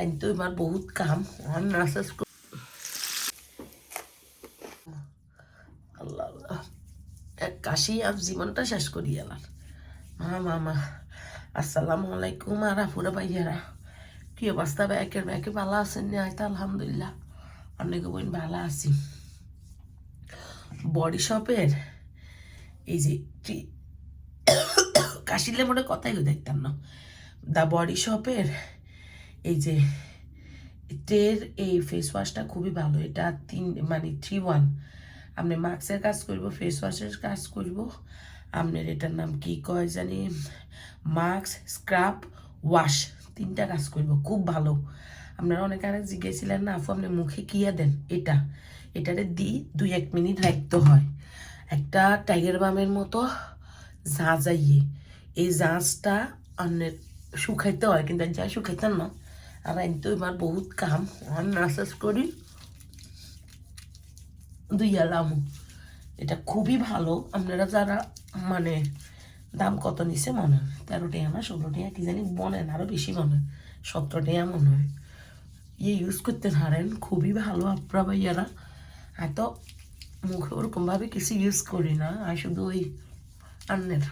কিন্তু এবার বহুত কাম। আল্লাহ এক কাশি আর জীবনটা শেষ করি এলার মা মামা আসসালামু আলাইকুম, আর আফুরা ভাইয়ারা। কি অবস্থা, ব্যাকের, ব্যাকে ভালো আছেন না? আয়তা আলহামদুলিল্লাহ। অনেক বোন ভালো আছি। বডি শপের এই যে কাশিলে মনে কথাই দেখতাম না। দা বডি শপের এই যে টের এই ফেস ওয়াশটা খুবই ভালো। এটা তিন মানে থ্রি ওয়ান আপনি মাস্কের কাজ করব ফেস ওয়াশের কাজ করব। আপনার এটার নাম কি কয় জানি? মাস্ক স্ক্রাব ওয়াশ তিনটা কাজ করব, খুব ভালো। আপনারা অনেক আগে জিজ্ঞেসছিলেন না, আপু, আপনি মুখে কিয়া দেন? এটা। এটারে দি দুই এক মিনিট রাখতে হয়। একটা টাইগার বামের মতো ঝাঁঝাইয়ে। এই ঝাঁঝটা অন্যের শুকাইতে হয়, কিন্তু যা শুকাইতেন না। আর তো এবার বহুত কাম। আর নার্সেস করি দুই আলামু এটা খুবই ভালো। আপনারা যারা মানে দাম কত নিছে মনে হয়? তেরো টাকা না ষোলো টাকা কি জানি মনে হয় না, আরও বেশি মনে হয়। সতেরো টাকা মনে হয়। ইয়ে ইউজ করতে পারেন খুবই ভালো আপনারা ভাইয়ারা। এত মুখে ওরকমভাবে কিছু ইউজ করি না। আর শুধু ওই আন্নের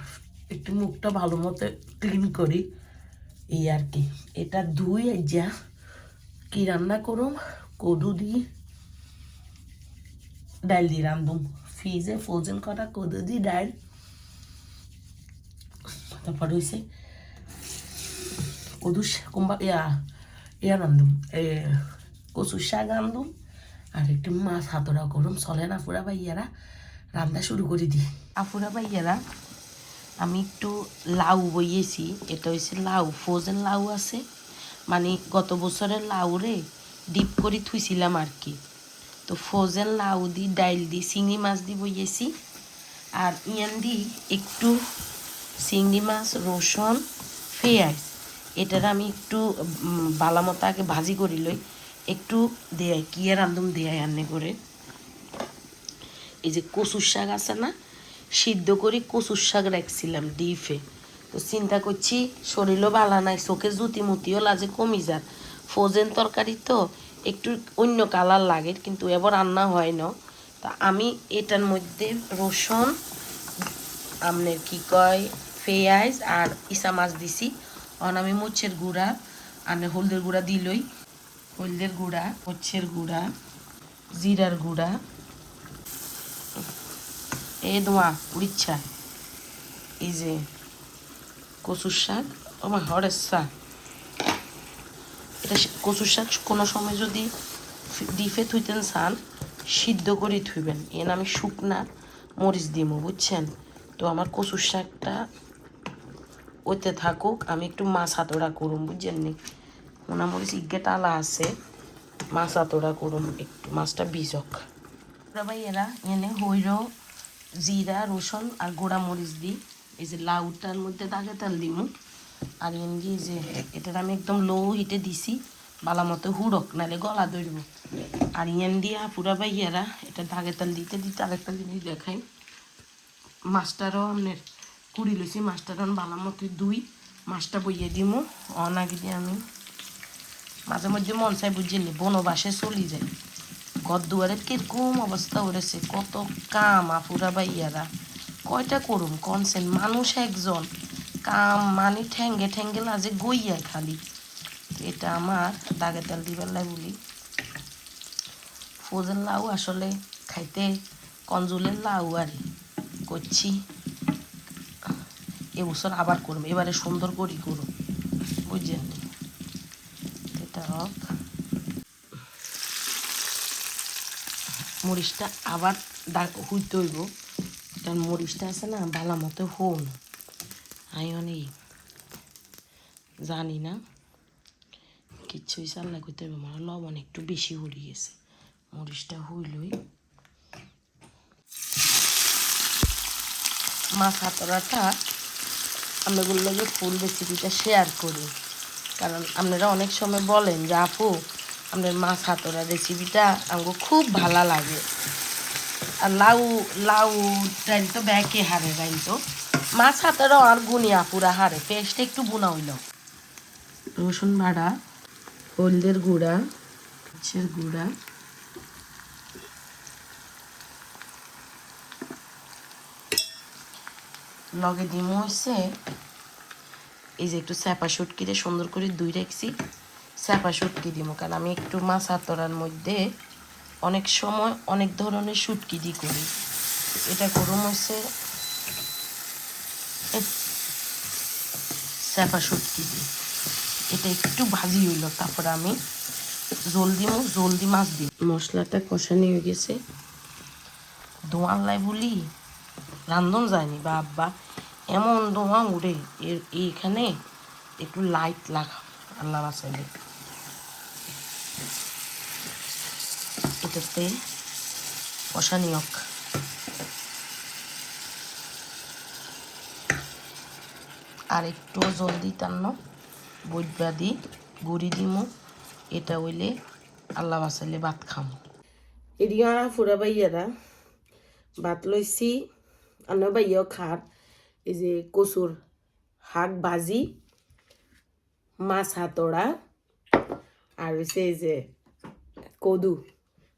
একটু মুখটা ভালো মতো ক্লিন করি। এই আর কি। এটা ধুই যা, কি রান্না করুম? কদু দিয়ে, ডাল দিয়ে রান্ধুম ফ্রিজে ফ্রোজেন করা কদু দিয়ে ডাল। তারপর হয়েছে কদু কুম্বা ইয়া ইয়া রান্ধুম এ, কচু শাক রান্ধুম আর একটু মাছ হাতরা করুম। চলে না ফুরা ভাইয়ারা, রান্না শুরু করে দিই। আফুরা ভাইয়ারা আমি একটু লাউ বইয়েছি এটা হচ্ছে লাউ ফ্রোজেন লাউ আছে। মানে গত বছরের লাউ রে ডিপ করে থুইছিলাম আর কি। তো ফ্রোজেন লাউ দি ডাইল দি চিংড়ি মাছ দি বইয়েছি। আর ইয়ান দি একটু চিংড়ি মাছ রসুন পেঁয়াজ এটার আমি একটু উম, বালা মতো আগে ভাজি করি লই একটু দেয় কি আর রান্ধুম দেয় আনে করে। এই যে কচুর শাক আছে না সিদ্ধ করে কচুর শাক রাখছিলাম ডিফে। তো চিন্তা করছি, শরীরও ভালো নাই চোখে জুতি মুতিও লাজে কমি যার ফ্রোজেন তরকারি তো একটু অন্য কালার লাগে, কিন্তু এবার রান্না হয় না। তা আমি এটার মধ্যে রসুন আপনার কি কয়, পেঁয়াজ আর ইসা মাছ দিছি। অন আমি মুচ্ছের গুঁড়া, আর হলদের গুঁড়া দিলই। হলদের গুঁড়া মচ্ছের গুঁড়া, জিরার গুঁড়া। এ দোয়া উড়িচ্ছা এই যে কচুর শাক আমার হরের শাক এটা কচুর শাক কোনো সময় যদি ডিফে থুইতেন চান সিদ্ধ করে থুইবেন। এন আমি শুকনা মরিচ দিমু, বুঝছেন? তো আমার কচুর শাকটা ওইতে থাকুক, আমি একটু মাছ হাতড়া করুম, বুঝছেন নি? মোনা মরিচ ইজ্ঞে টালা আছে, মাছ হাতড়া করুম, একটু মাছটা বিজক ভাই, এরা এনে হইর জিরা, রসুন আর গোড়া মরিচ দিই। এই যে লাউটার মধ্যে দাগে তেল দিমু আর দিয়ে যে এটার আমি একদম লো হিটে দিছি বালা মতো হুড়ক, নাহলে গলা ধরব। আর ইয়ান দিয়ে পুরা ভাইয়ারা এটা দাগে তেল দিতে দিতে আরেকটা জিনিস দেখাই। মাছটারও আপনার কুড়ি লইছি, মাছটারও বালা মতো দুই মাছটা বইয়ে দিমু। অনাগে দিয়ে আমি মাঝে মধ্যে মন চাই বুঝিনি বনবাসে চলি যায়। ঘর দুয়ারের কীরকম অবস্থা উড়েছে কত কাম আপুরা ভাইয়ারা। কয়টা করুম কনসেন মানুষ একজন। কাম মানে ঠ্যাঙ্গে ঠ্যাঙ্গে লাজে গইয়া খালি। এটা আমার দাগে তেল দিবার লাই বলি। ফোজেন লাউ আসলে খাইতে কঞ্জুলের লাউ আর করছি এবছর আবার করুম, এবারে সুন্দর করি করুম। বুঝছেন? এটা হোক। মরিচটা আবার হুইতে হইব। কারণ মরিচটা আছে না, ভালো মতো হোন। আমি অনেক জানি না, কিচ্ছুই চাল্লা করতে হবে আমার লবণ একটু বেশি হয়ে গেছে। মরিচটা হইলই। মাছ হাতরাটা আমরা বলল যে ফুল রেসিপিটা শেয়ার করি। কারণ আপনারা অনেক সময় বলেন যে, আপু আপনার মাছ হাতরা রেসিপিটা আমাকে খুব ভালো লাগে। আর লাউ লাউ ডাইল তো ব্যাকে হারে ডাইল তো। মাছ হাতেরও আর গুনিয়া পুরা হারে পেস্টটা একটু বুনা হইল। রসুন বাড়া, হলদের গুঁড়া, মরিচের গুঁড়া। লগে ডিমও হয়েছে এই যে একটু স্যাপা শুটকিতে সুন্দর করে দুই রাখছি। স্যাপা শুটকি দিব কারণ আমি একটু মাছ হাতড়ার মধ্যে অনেক সময় অনেক ধরনের শুটকি দি করি। এটা গরম হয়েছে স্যাপা শুটকি দি। এটা একটু ভাজি হইল, তারপর আমি জল দিব জল জলদি মাছ দিই মশলাটা কষানি হয়ে গেছে। দোয়াল্লাই বলি রান্ধন যায়নি বা আব্বা এমন দোয়া উড়ে এর এইখানে একটু লাইট লাগা আল্লাহ বাসাইলে কষানি হোক আর একটু জল দিতাম না। বৈদ্যা দি গুড়ি দিমু। এটা হইলে আল্লাহ বাসাইলে ভাত খাম। এদিকে ফুরা বাইয়ারা ভাত লইছি। আন্ন বাইয়াও খার এই যে কচুর শাক ভাজি, মাছ হাতড়া, আর হচ্ছে এই যে কদু।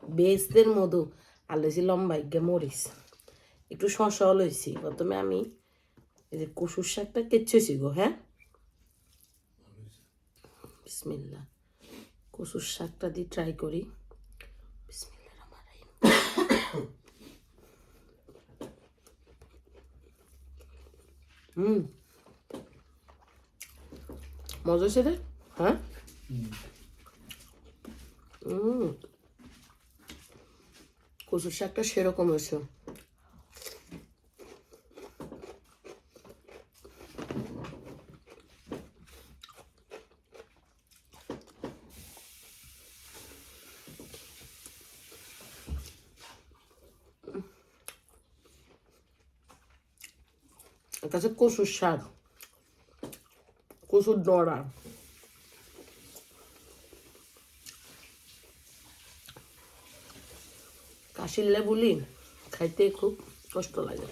বেস্তের মধু, আর লইছি লম্বা ইগে মরিচ। একটু শশাও লইছি, প্রথমে আমি এই যে কচুর শাকটা কেচেছি গো হ্যাঁ? বিসমিল্লা কচুর শাকটা দিয়ে ট্রাই করি। হুম। মজা রে? হ্যাঁ হুম কচুর শাকটা সেরকম হয়েছে এটা হচ্ছে কচুর শাক। কচুর ডড়া কাশির লেবুলি খাইতে খুব কষ্ট লাগে।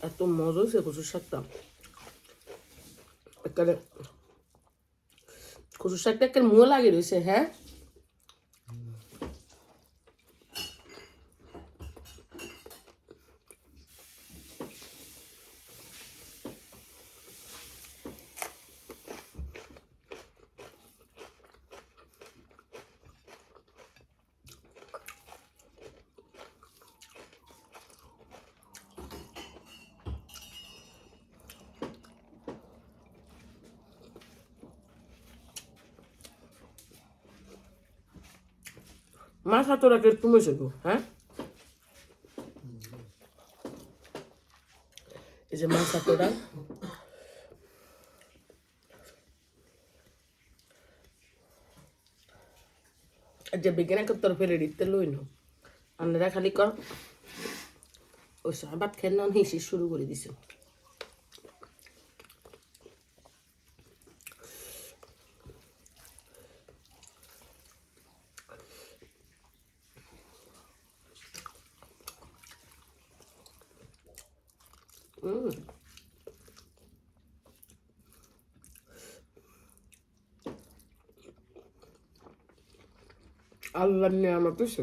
এত মজা হয়েছে কচুর শাকটা। একেবারে কচুর শাকটা একটা মুখ লাগে রয়েছে হ্যাঁ মাছ হাতটাকে তুমি শেখো হ্যাঁ? এই যে মাছ হাতটা যে বিজ্ঞান তরফ দিতে লই না? আপনারা খালি কর। ওই সময় ভাত হিসি শুরু করে দিছে হুম আল্লাহ নিয়ামত হয়েছে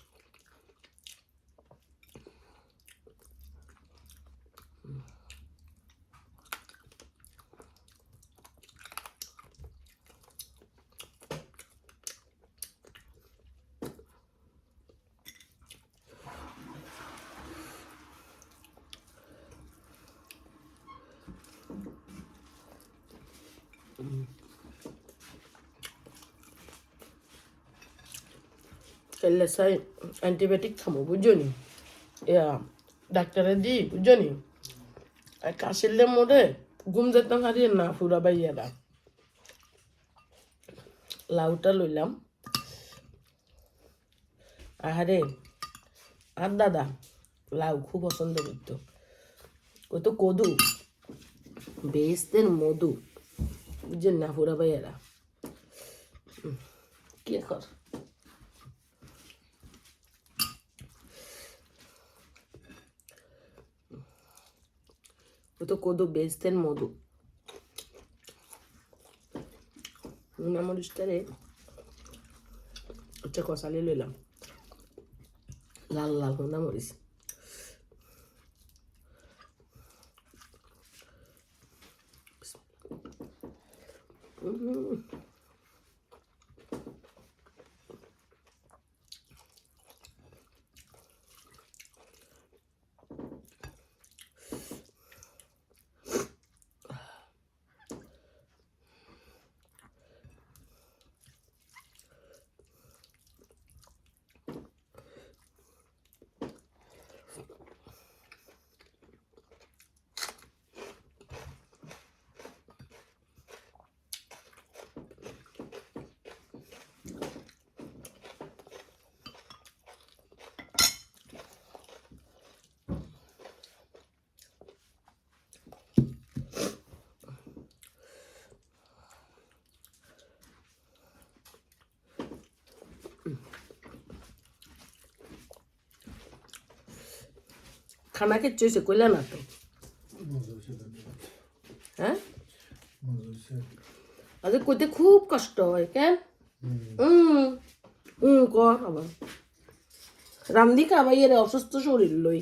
কাইলে সাই অ্যান্টিবায়োটিক খামো বুঝছ নি? ইয়া ডাক্তারের দি বুঝছ নি? আর কাশিলে মোড়ে ঘুম যেতাম হারিয়ে না ফুরা বাইয়ারা লাউটা লইলাম। আহারে আর দাদা লাউ খুব পছন্দ করতো। ও তো কদু বেস্তের মধু বুঝছেন না ফুরা বাইয়ারা উম, কি কর ও তো কদু বেস্তের মধু মরিচটারে হচ্ছে কষালি লইলাম লাল লাল হোনা মরিচ উম। খানা খেতে হয়েছে কইলা না তো হ্যাঁ আজ কইতে খুব কষ্ট হয় কেন হুম হুম কর আবার রামদি খাবাই এর অসুস্থ শরীর লই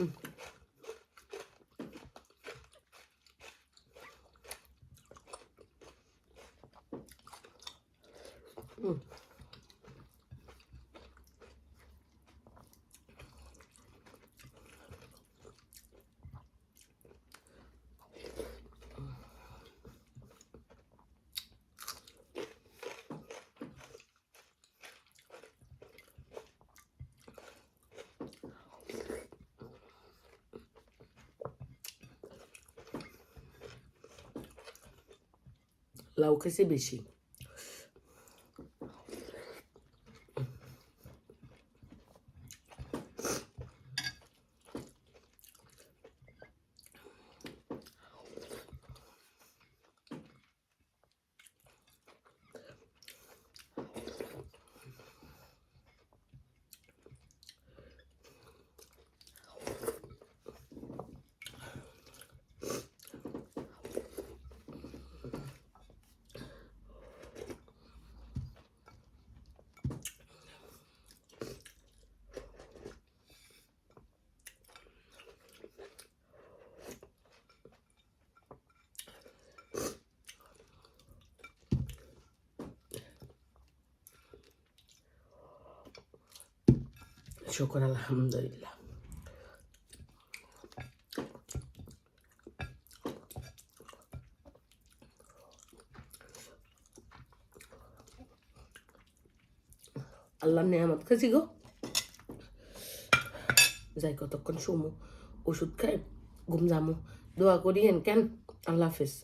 응. 응. লাউ খেছে বেশি শুকর, আলহামদুলিল্লাহ। আল্লাহ নেয়ামত খাইছি গো। যাই কতক্ষণ শুমু, ওষুধ খাই, ঘুম যামু। দোয়া করিয়েন কেন? আল্লাহ হাফিজ।